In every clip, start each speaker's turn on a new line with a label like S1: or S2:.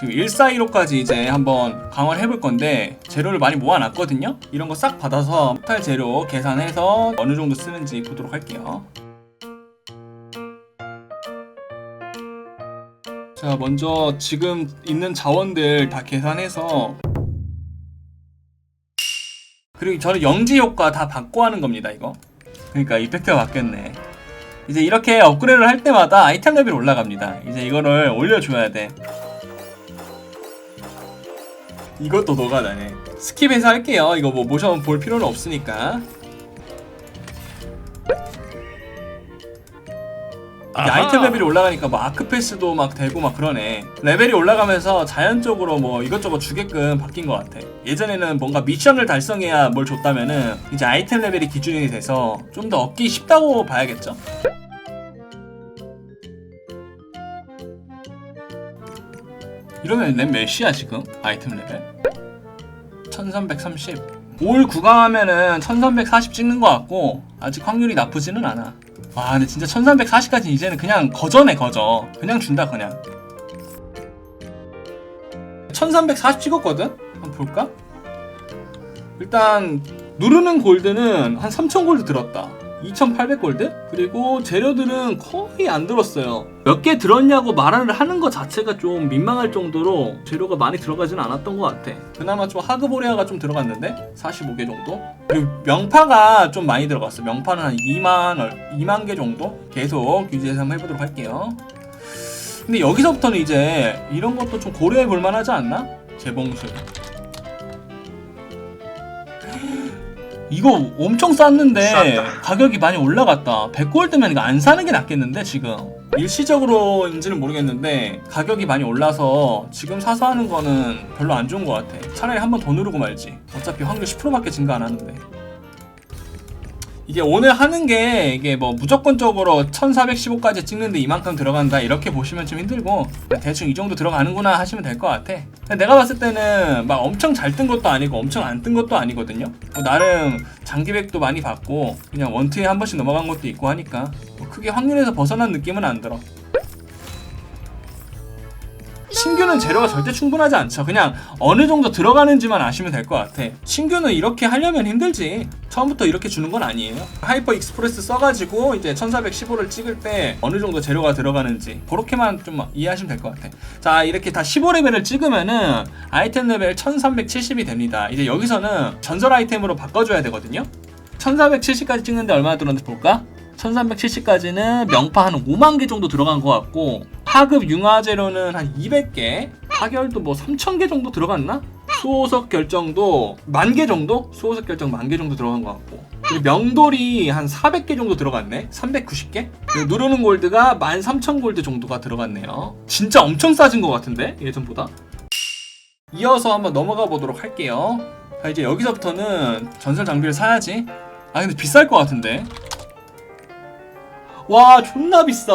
S1: 지금 1415까지 이제 한번 강화를 해볼 건데 재료를 많이 모아놨거든요. 이런 거 싹 받아서 토탈 재료 계산해서 어느 정도 쓰는지 보도록 할게요. 자, 먼저 지금 있는 자원들 다 계산해서 그리고 저는 영지 효과 다 받고 하는 겁니다, 이거. 그러니까 이펙트가 바뀌었네. 이제 이렇게 업그레이드를 할 때마다 아이템 레벨이 올라갑니다. 이제 이거를 올려줘야 돼. 이것도 노가다네. 스킵해서 할게요. 이거 뭐 모션 볼 필요는 없으니까. 이게 아이템 레벨이 올라가니까 뭐 아크패스도 막 되고 막 그러네. 레벨이 올라가면서 자연적으로 뭐 이것저것 주게끔 바뀐 것 같아. 예전에는 뭔가 미션을 달성해야 뭘 줬다면은 이제 아이템 레벨이 기준이 돼서 좀 더 얻기 쉽다고 봐야겠죠? 이러면 내 몇이야 지금? 아이템 레벨? 1330 올 구강하면은 1340 찍는 것 같고 아직 확률이 나쁘지는 않아 와 근데 진짜 1340까지 이제는 그냥 거저네 거저 그냥 준다 그냥 1340 찍었거든? 한번 볼까? 일단 누르는 골드는 한 3000 골드 들었다 2800 골드? 그리고 재료들은 거의 안 들었어요. 몇 개 들었냐고 말을 하는 것 자체가 좀 민망할 정도로 재료가 많이 들어가진 않았던 것 같아. 그나마 좀 하그보레아가 좀 들어갔는데? 45개 정도? 그리고 명파가 좀 많이 들어갔어. 명파는 한 2만, 얼- 2만 개 정도? 계속 유지해서 한번 해보도록 할게요. 근데 여기서부터는 이제 이런 것도 좀 고려해 볼 만하지 않나? 재봉술 이거 엄청 쌌는데
S2: 쌌다.
S1: 가격이 많이 올라갔다. 100골드면 이거 안 사는 게 낫겠는데 지금? 일시적으로인지는 모르겠는데 가격이 많이 올라서 지금 사서 하는 거는 별로 안 좋은 것 같아. 차라리 한 번 더 누르고 말지. 어차피 확률 10%밖에 증가 안 하는데 이게 오늘 하는 게 이게 뭐 무조건적으로 1415까지 찍는데 이만큼 들어간다 이렇게 보시면 좀 힘들고 대충 이 정도 들어가는구나 하시면 될 것 같아. 내가 봤을 때는 막 엄청 잘 뜬 것도 아니고 엄청 안 뜬 것도 아니거든요. 뭐 나름 장기백도 많이 받고 그냥 원투에 한 번씩 넘어간 것도 있고 하니까 뭐 크게 확률에서 벗어난 느낌은 안 들어 신규는 재료가 절대 충분하지 않죠. 그냥 어느 정도 들어가는지만 아시면 될 것 같아. 신규는 이렇게 하려면 힘들지. 처음부터 이렇게 주는 건 아니에요. 하이퍼 익스프레스 써가지고 이제 1415를 찍을 때 어느 정도 재료가 들어가는지 그렇게만 좀 이해하시면 될 것 같아. 자 이렇게 다 15레벨을 찍으면은 아이템 레벨 1370이 됩니다. 이제 여기서는 전설 아이템으로 바꿔줘야 되거든요. 1470까지 찍는데 얼마나 들었는지 볼까? 1370까지는 명파 한 5만 개 정도 들어간 것 같고 하급 융화제로는 한 200개 파결도 뭐 3000개 정도 들어갔나? 수호석 결정도 만 개 정도? 수호석 결정 만 개 정도 들어간 것 같고 그리고 명돌이 한 400개 정도 들어갔네? 390개? 그리고 누르는 골드가 13,000 골드 정도가 들어갔네요 진짜 엄청 싸진 것 같은데? 예전보다 이어서 한번 넘어가 보도록 할게요 자 이제 여기서부터는 전설 장비를 사야지 아 근데 비쌀 것 같은데 와 존나 비싸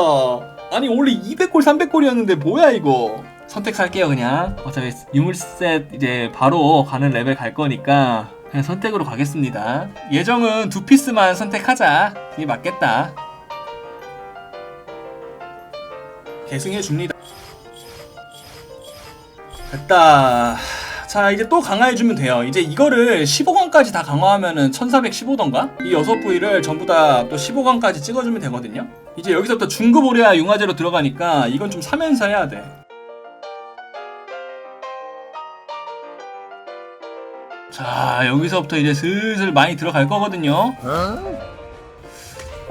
S1: 아니 원래 200골 300골이었는데 뭐야 이거? 선택할게요 그냥. 어차피 유물셋 이제 바로 가는 레벨 갈 거니까 그냥 선택으로 가겠습니다. 예정은 두 피스만 선택하자. 이게 맞겠다. 계승해 줍니다. 됐다. 자 이제 또 강화해주면 돼요. 이제 이거를 15강까지 다 강화하면은 1415던가? 이 6부위를 전부 다 또 15강까지 찍어주면 되거든요 이제 여기서부터 중급 오레아 융화제로 들어가니까 이건 좀 사면서 해야 돼. 자 여기서부터 이제 슬슬 많이 들어갈 거거든요.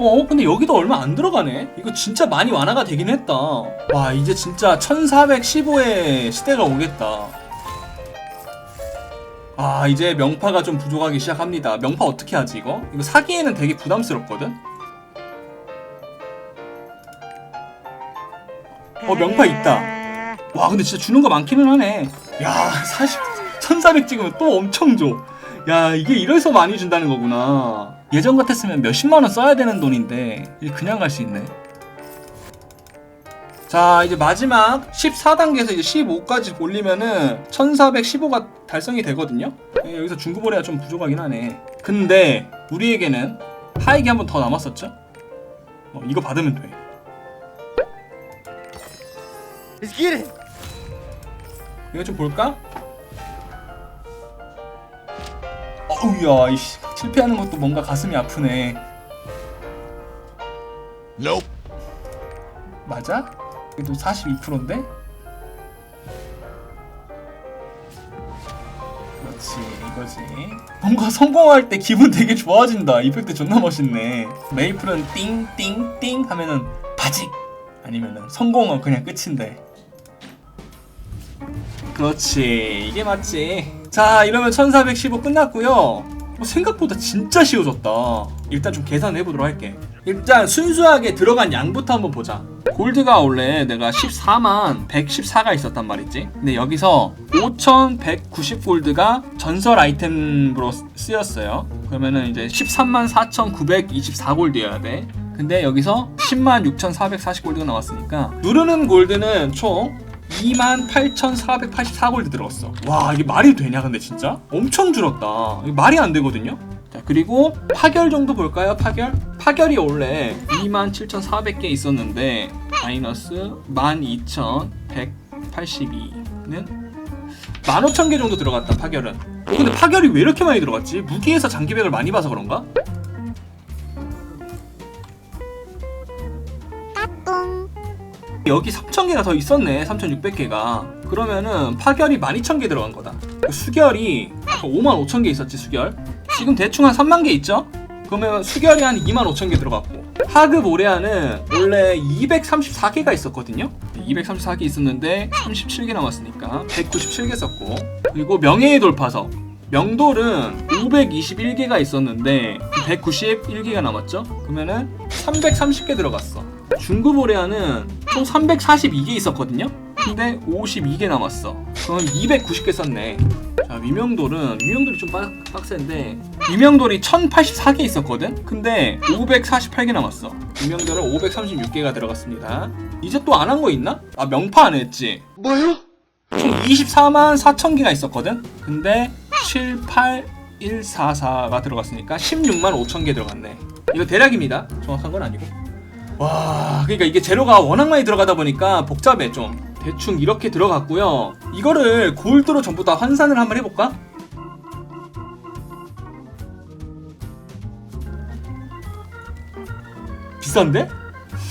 S1: 어 근데 여기도 얼마 안 들어가네? 이거 진짜 많이 완화가 되긴 했다. 와 이제 진짜 1415의 시대가 오겠다. 아 이제 명파가 좀 부족하기 시작합니다. 명파 어떻게 하지 이거? 이거 사기에는 되게 부담스럽거든 어 명파 있다. 와 근데 진짜 주는 거 많기는 하네. 야 40, 1400 찍으면 또 엄청 줘야 이게 이래서 많이 준다는 거구나. 예전 같았으면 몇십만 원 써야 되는 돈인데 그냥 갈 수 있네. 자 이제 마지막 14단계에서 이제 15까지 올리면은 1415가 달성이 되거든요. 예, 여기서 중급거래가 좀 부족하긴 하네. 근데 우리에게 는 하이기 한 번 더 남았었죠? 어, 이거 받으면 돼
S2: Let's get it.
S1: 이거 좀 볼까? 어우야 이씨 실패하는 것도 뭔가 가슴이 아프네
S2: Nope.
S1: 맞아? 그래도 42%인데? 그렇지 이거지 뭔가 성공할 때 기분 되게 좋아진다 이펙트 존나 멋있네 메이플은 띵띵띵 하면은 바직 아니면은 성공은 그냥 끝인데 그렇지. 이게 맞지. 자 이러면 1415 끝났고요. 뭐 생각보다 진짜 쉬워졌다. 일단 좀 계산해 보도록 할게. 일단 순수하게 들어간 양부터 한번 보자. 골드가 원래 내가 14만 114가 있었단 말이지. 근데 여기서 5190 골드가 전설 아이템으로 쓰- 쓰였어요. 그러면은 이제 13만 4924 골드여야 돼. 근데 여기서 10만 6440 골드가 나왔으니까 누르는 골드는 총 28,484 골드 들어갔어. 와, 이게 말이 되냐, 근데 진짜? 엄청 줄었다. 이게 말이 안 되거든요? 자, 그리고 파결 정도 볼까요, 파결? 파결이 원래 27,400개 있었는데, 마이너스 12,182는 15,000개 정도 들어갔다, 파결은. 어, 근데 파결이 왜 이렇게 많이 들어갔지? 무기에서 장기백을 많이 봐서 그런가? 여기 3,000개가 더 있었네. 3,600개가. 그러면은 파결이 12,000개 들어간 거다. 그 수결이 아까 55,000개 있었지, 수결. 지금 대충 한 3만 개 있죠? 그러면 수결이 한 25,000개 들어갔고. 하급 오레아는 원래 234개가 있었거든요. 234개 있었는데 37개 남았으니까 197개 썼고. 그리고 명예의 돌파석. 명돌은 521개가 있었는데 191개가 남았죠? 그러면은 330개 들어갔어. 중급 오레아는 총 342개 있었거든요? 근데 52개 남았어. 그럼 290개 썼네. 자, 위명돌은, 위명돌이 좀 빡, 빡센데, 위명돌이 1084개 있었거든? 근데 548개 남았어. 위명돌은 536개가 들어갔습니다. 이제 또 안 한 거 있나? 아, 명파 안 했지?
S2: 뭐요?
S1: 총 24만 4천 개가 있었거든? 근데 78144가 들어갔으니까 16만 5천 개 들어갔네. 이거 대략입니다. 정확한 건 아니고. 와, 그러니까 이게 재료가 워낙 많이 들어가다 보니까 복잡해 좀. 대충 이렇게 들어갔고요. 이거를 골드로 전부 다 환산을 한번 해볼까? 비싼데?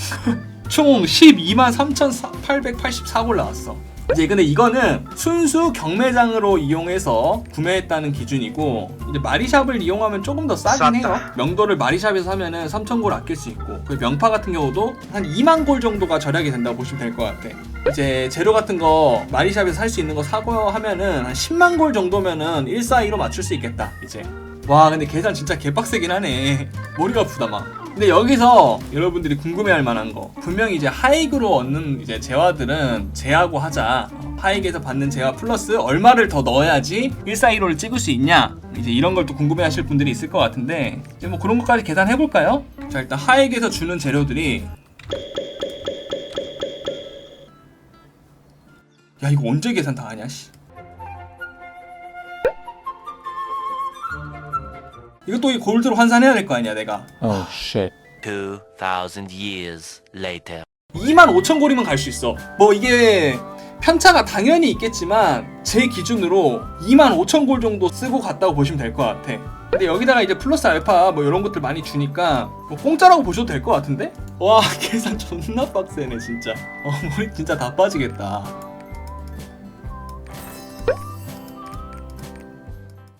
S1: 총 12만 3,884골 나왔어. 이제 근데 이거는 순수 경매장으로 이용해서 구매했다는 기준이고 이제 마리샵을 이용하면 조금 더 싸긴 해요. 명도를 마리샵에서 사면은 3,000골 아낄 수 있고 그 명파 같은 경우도 한 2만 골 정도가 절약이 된다고 보시면 될 것 같아. 이제 재료 같은 거 마리샵에서 살 수 있는 거 사고 하면은 한 10만 골 정도면은 142로 맞출 수 있겠다. 이제 와 근데 계산 진짜 개빡세긴 하네. 머리가 아프다 막. 근데 여기서 여러분들이 궁금해할 만한 거. 분명히 이제 하익으로 얻는 이제 재화들은 재하고 하자. 어, 하익에서 받는 재화 플러스 얼마를 더 넣어야지 142로를 찍을 수 있냐. 이제 이런 걸 또 궁금해하실 분들이 있을 것 같은데. 이제 뭐 그런 것까지 계산해 볼까요? 자 일단 하익에서 주는 재료들이. 야 이거 언제 계산 다 하냐 씨 이것도 이 골드로 환산해야 될 거 아니야 내가
S3: Oh shit.
S4: 2,000 years later.
S1: 2만 5천 골이면 갈 수 있어. 뭐 이게 편차가 당연히 있겠지만 제 기준으로 2만 5천 골 정도 쓰고 갔다고 보시면 될 것 같아. 근데 여기다가 이제 플러스 알파 뭐 이런 것들 많이 주니까 뭐 공짜라고 보셔도 될 것 같은데? 와 계산 존나 빡세네 진짜. 어 머리 진짜 다 빠지겠다.